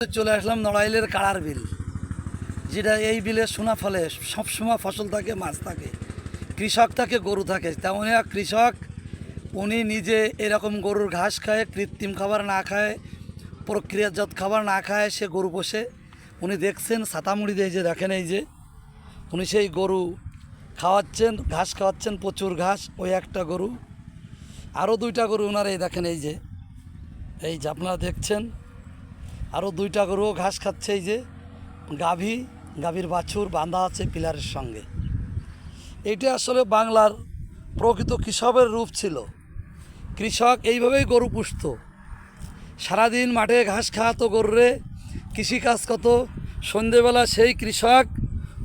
চলে আসলাম নড়াইলের কাড়ার বিল, যেটা এই বিলে সোনা ফলে, সবসময় ফসল থাকে, মাছ থাকে, কৃষক থাকে, গরু থাকে। তেমনই কৃষক, উনি নিজে এরকম গরুর ঘাস খায়, কৃত্রিম খাবার না খায়, প্রক্রিয়াজাত খাবার না খায়, সে গরু পোষে। উনি দেখছেন সাতামুড়ি দিয়ে যে দেখেন এই যে, উনি সেই গরু খাওয়াচ্ছেন, ঘাস খাওয়াচ্ছেন, প্রচুর ঘাস, ওই একটা গরু। আরও দুইটা গরু ওনার এই দেখেন এই যে এই যে আপনারা দেখছেন। আরও দুইটা গরুও ঘাস খাচ্ছে এই যে, গাভী, গাভীর বাছুর বাঁধা আছে পিলারের সঙ্গে। এইটা আসলে বাংলার প্রকৃত কৃষকের রূপ ছিল। কৃষক এইভাবেই গরু পুষত। সারাদিন মাঠে ঘাস খাওয়াতো গরুরে, কৃষিকাজ কত সন্ধেবেলা সেই কৃষক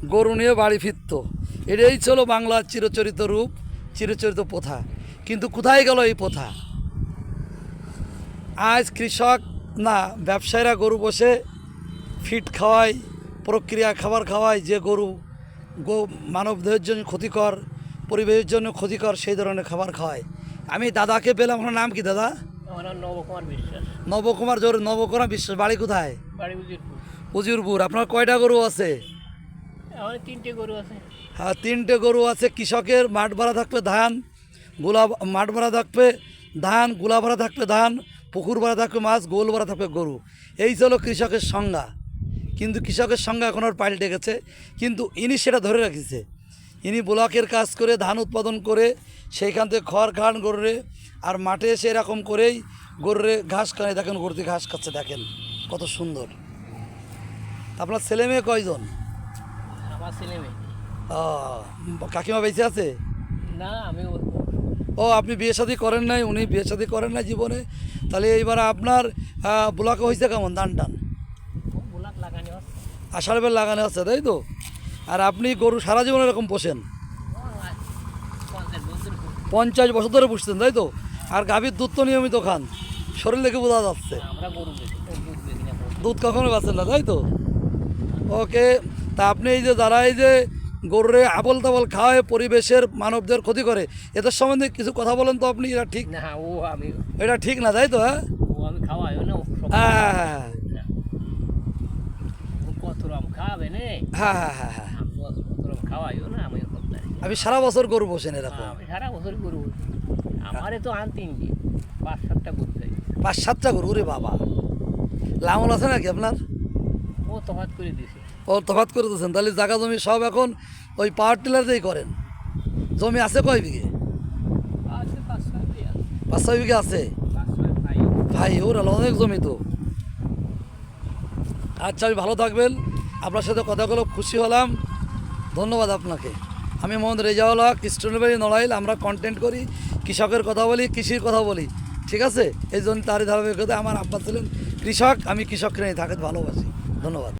গরু নিয়ে বাড়ি ফিরত। এটাই ছিল বাংলার চিরচরিত রূপ, চিরচরিত প্রথা। কিন্তু কোথায় গেল এই প্রথা? আজ কৃষক না ব্যবসায়ীরা গরু বসে ফিট খাওয়ায় প্রক্রিয়া খাবার খাওয়ায় যে গরু গো মানবদেহের জন্য ক্ষতিকর পরিবেশের জন্য ক্ষতিকর সেই ধরনের খাবার খাওয়ায়। আমি দাদাকে পেলাম আপনার নাম কি দাদা? নবকুমার বিশ্বাস। নবকুমার জোর নবকুমার বিশ্বাস বাড়ি কোথায়? উজিরপুর। উজিরপুর আপনার কয়টা গরু আছে? তিনটে গরু আছে। হ্যাঁ তিনটে গরু আছে কৃষকের মাঠ ভাড়া থাকবে ধান গোলা মাঠ ভাড়া থাকবে ধান গোলা ভাড়া থাকবে ধান পুকুর ভাড়া থাকবে মাছ গোল ভাড়া থাকবে গরু। এই ছিল কৃষকের সংজ্ঞা। কিন্তু কৃষকের সংজ্ঞা এখন আর পাল্টে গেছে। কিন্তু ইনি সেটা ধরে রাখিছে। ইনি ব্লকের কাজ করে ধান উৎপাদন করে সেইখান থেকে খড় খান গরুরে আর মাঠে এসে এরকম করেই গরুরে ঘাস খায় দেখেন গরুতে ঘাস খাচ্ছে দেখেন কত সুন্দর। আপনার ছেলে মেয়ে কয়জন? আমার ছেলে মেয়ে। কাকিমা বেঁচে আছে? না আমি ও, আপনি বিয়ে শাদী করেন নাই, উনি বিয়ে শাদী করেন নাই জীবনে। তাহলে এইবার আপনার ব্লকে হয়েছে কেমন ধান টান? আষাঢ় বেল লাগানো আছে, তাই তো? আর আপনি গরু সারা জীবন এরকম পোষেন? পঞ্চাশ বছর ধরে পুষতেন তাই তো? আর গাভীর দুধ তো নিয়মিত খান। শরীর দেখে বোঝা যাচ্ছে। দুধ কখনো পাচ্ছেন না, তাই তো? ওকে, তা আপনি এই যে, যারা এই যে গরুরে আবল তাবল খাওয়ায় পরিবেশের মানবদের ক্ষতি করে। এদের সম্বন্ধে কিছু কথা বলেন তো আপনি এটা ঠিক? না ও আমি এটা ঠিক না তাই তো হ্যাঁ? ও আমি খাওয়াইও না হ্যাঁ কত রকম খাওয়াবে নে? হ্যাঁ হ্যাঁ হ্যাঁ হ্যাঁ। কত কত রকম খাওয়াইও না আমি আমি সারা বছর গরু বসেন এরকম? আমি সারা বছর গরু আমারে তো আন তিনটি পাঁচ সাতটা গরু পাঁচ সাতটা গরু রে বাবা। লাঙল আছে নাকি আপনার? ও তফাত করে দিছে ও তফাত করে দিয়েছেন। তাহলে জায়গা জমি সব এখন ওই পাওয়ার টিলার দিয়েই করেন। জমি আছে কয় বিঘে? পাঁচ ছয় বিঘা আছে। ভাই। ওর অনেক জমি তো। আচ্ছা আমি ভালো থাকবেন। আপনার সাথে কথা বলে খুশি হলাম। ধন্যবাদ আপনাকে। আমি মোহাম্মদ রেজাউল্লাহ কৃষ্ণবাড়ি নড়াইল। আমরা কন্টেন্ট করি কৃষকের কথা বলি কৃষির কথা বলি। ঠিক আছে? এই জন্য তারই ধারাবাহিকতা আমার আব্বা ছিলেন কৃষক। আমি কৃষককে নিয়ে থাকতে ভালোবাসি। ধন্যবাদ